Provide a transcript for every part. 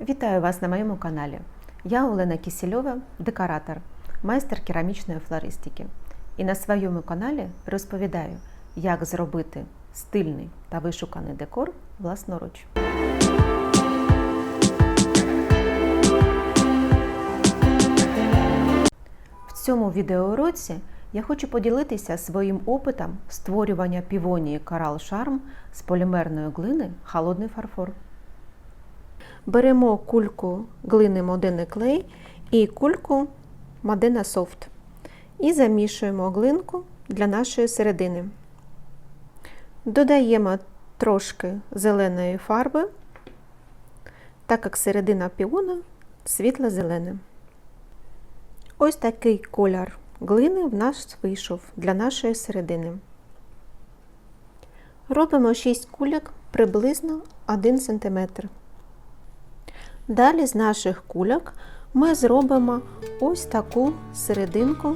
Вітаю вас на моєму каналі. Я Олена Кісільова, декоратор, майстер керамічної флористики. І на своєму каналі розповідаю, як зробити стильний та вишуканий декор власноруч. В цьому відеоуроці я хочу поділитися своїм опитом створювання півонії Coral Charm з полімерної глини холодний фарфор. Беремо кульку глини Modena Clay і кульку Modena Soft і замішуємо глинку для нашої середини. Додаємо трошки зеленої фарби, так як середина піона світло-зелене. Ось такий колір глини в нас вийшов для нашої середини. Робимо 6 кульок приблизно 1 см. Далі з наших кульок ми зробимо ось таку серединку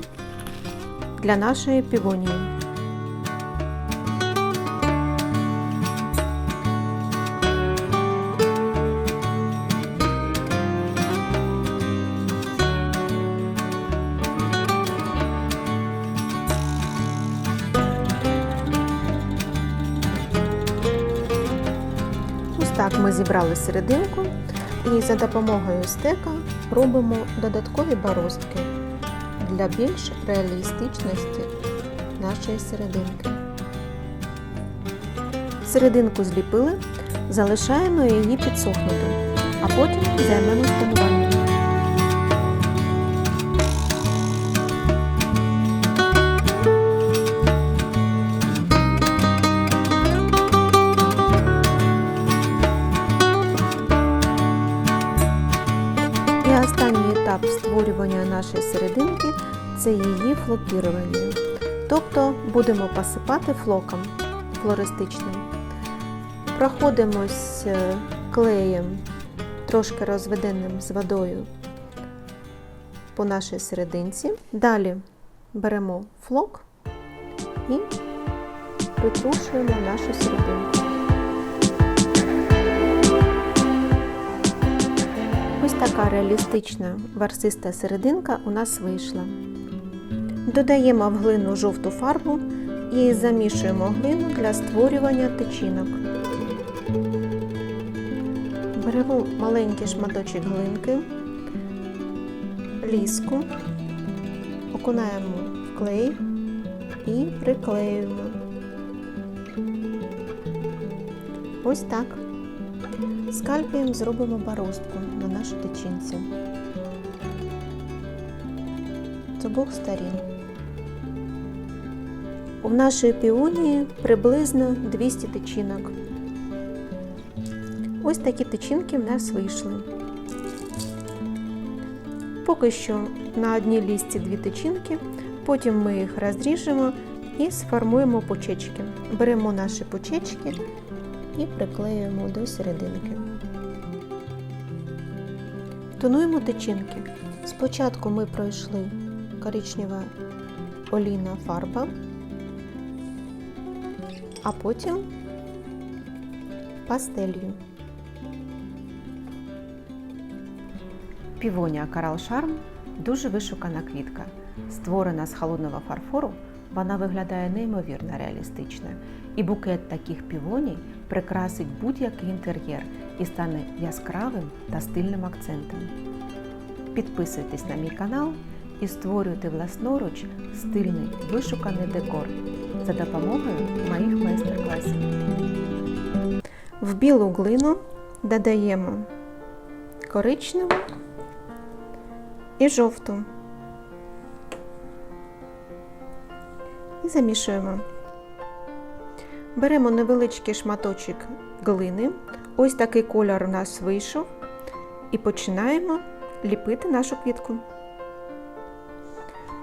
для нашої півонії. Ось так ми зібрали серединку і за допомогою стека робимо додаткові бороздки для більш реалістичності нашої серединки. Серединку зліпили, залишаємо її підсохнути, а потім займемось тонуванням. Нашої серединки це її флокірування. Тобто будемо посипати флоком флористичним. Проходимось е, клеєм, трошки розведеним з водою по нашій серединці. Далі беремо флок і притрушуємо нашу серединку. Ось така реалістична варсиста серединка у нас вийшла. Додаємо в глину жовту фарбу і замішуємо глину для створювання тичинок. Беремо маленький шматочок глинки, ліску, окунаємо в клей і приклеюємо. Ось так. Скальпієм зробимо бороздку на нашій тичинці з обох сторін. У нашій піонії приблизно 200 тичинок. Ось такі тичинки в нас вийшли. Поки що на одній лісті дві тичинки, потім ми їх розріжемо і сформуємо почечки. Беремо наші почечки і приклеюємо до серединки. Тонуємо тичинки. Спочатку ми пройшли коричнева олійна фарба, а потім пастелью. Півонія Coral Charm дуже вишукана квітка. Створена з холодного фарфору, вона виглядає неймовірно реалістично. І букет таких півоній прикрасить будь-який інтер'єр і стане яскравим та стильним акцентом. Підписуйтесь на мій канал і створюйте власноруч стильний вишуканий декор за допомогою моїх майстер-класів. В білу глину додаємо коричневу і жовту. І замішуємо. Беремо невеличкий шматочок глини. Ось такий кольор у нас вийшов. І починаємо ліпити нашу квітку.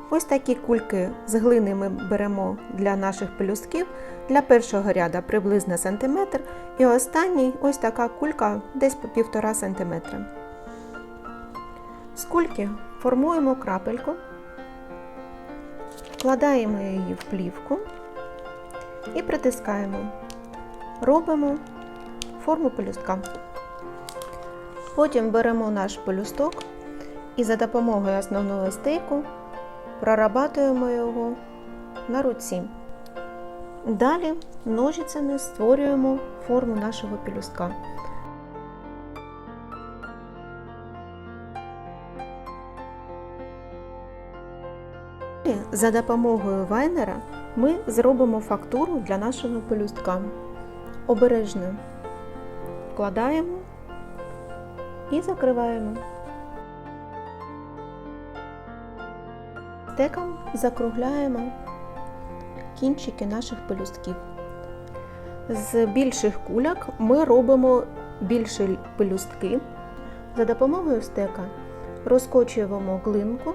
Ось такі кульки з глини ми беремо для наших пелюстків. Для першого ряда приблизно сантиметр. І останній ось така кулька десь по півтора сантиметра. З кульки формуємо крапельку, вкладаємо її в плівку і притискаємо. Робимо форму пелюстка. Потім беремо наш пелюсток і за допомогою основного стейку прорабатуємо його на руці. Далі ножицями створюємо форму нашого пелюстка. За допомогою вайнера ми зробимо фактуру для нашого пелюстка. Обережно вкладаємо і закриваємо. Стеком закругляємо кінчики наших пелюстків. З більших куляк ми робимо більші пелюстки. За допомогою стека розкочуємо глинку,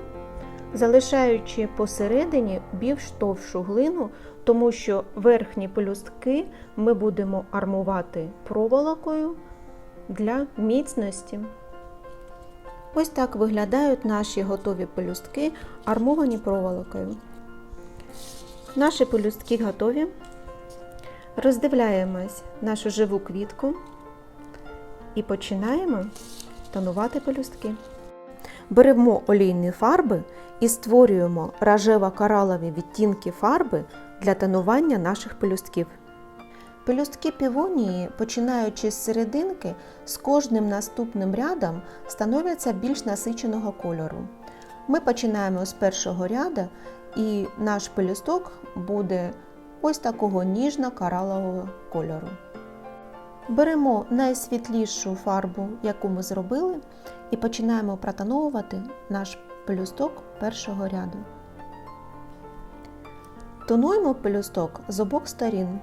залишаючи посередині більш товщу глину, тому що верхні пелюстки ми будемо армувати проволокою для міцності. Ось так виглядають наші готові пелюстки, армовані проволокою. Наші пелюстки готові. Роздивляємось нашу живу квітку і починаємо тонувати пелюстки. Беремо олійні фарби і створюємо рожево-коралові відтінки фарби для тонування наших пелюстків. Пелюстки півонії, починаючи з серединки, з кожним наступним рядом становляться більш насиченого кольору. Ми починаємо з першого ряда, і наш пелюсток буде ось такого ніжно-коралового кольору. Беремо найсвітлішу фарбу, яку ми зробили, і починаємо протоновувати наш пелюсток першого ряду. Тонуємо пелюсток з обох сторін.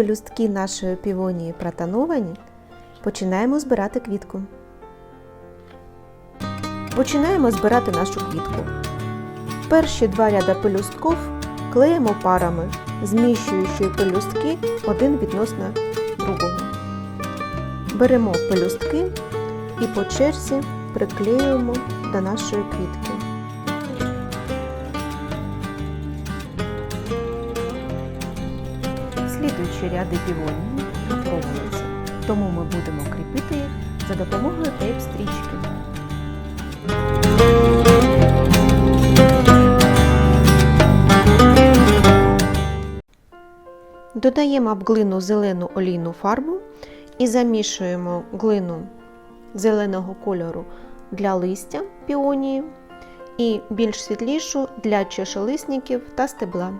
Пелюстки нашої півонії протоновані, починаємо збирати квітку. Починаємо збирати нашу квітку. Перші два ряда пелюстків клеїмо парами, зміщуючи пелюстки один відносно другого. Беремо пелюстки і по черзі приклеюємо до нашої квітки. Слідуючі ряди півонії проводяться, тому ми будемо кріпити їх за допомогою тейп-стрічки. Додаємо в глину зелену олійну фарбу і замішуємо глину зеленого кольору для листя піонії і більш світлішу для чешелисників та стебла.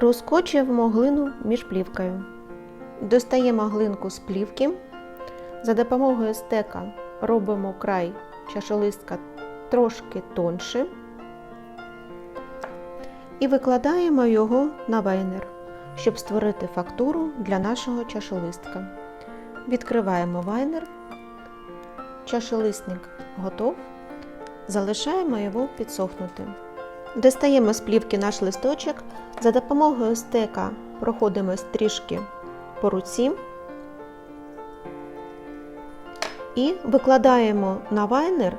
Розкочуємо глину між плівкою. Достаємо глинку з плівки. За допомогою стека робимо край чашолистка трошки тонше і викладаємо його на вайнер, щоб створити фактуру для нашого чашолистка. Відкриваємо вайнер, чашолистник готов, залишаємо його підсохнути. Достаємо з плівки наш листочок, за допомогою стека проходимо трішки по руці і викладаємо на вайнер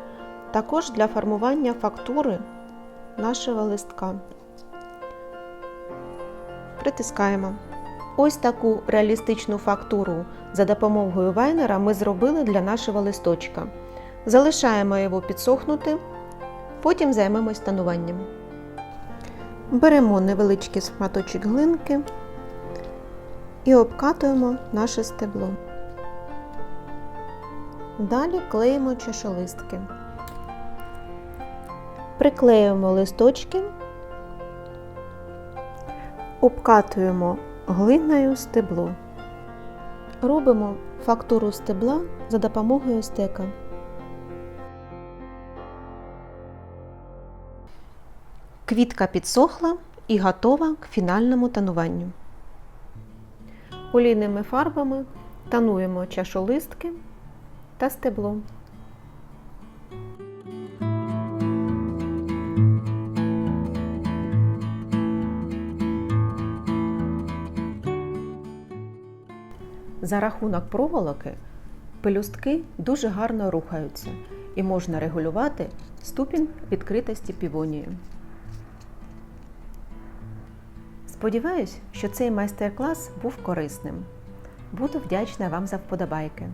також для формування фактури нашого листка. Притискаємо. Ось таку реалістичну фактуру за допомогою вайнера ми зробили для нашого листочка. Залишаємо його підсохнути, потім займемось тонуванням. Беремо невеличкий шматочок глинки і обкатуємо наше стебло. Далі клеїмо чашолистки. Приклеюємо листочки, обкатуємо глиною стебло. Робимо фактуру стебла за допомогою стека. Квітка підсохла і готова к фінальному тануванню. Олійними фарбами тануємо чашолистки та стебло. За рахунок проволоки пелюстки дуже гарно рухаються і можна регулювати ступінь відкритості півонію. Сподіваюсь, що цей майстер-клас був корисним. Буду вдячна вам за вподобайки.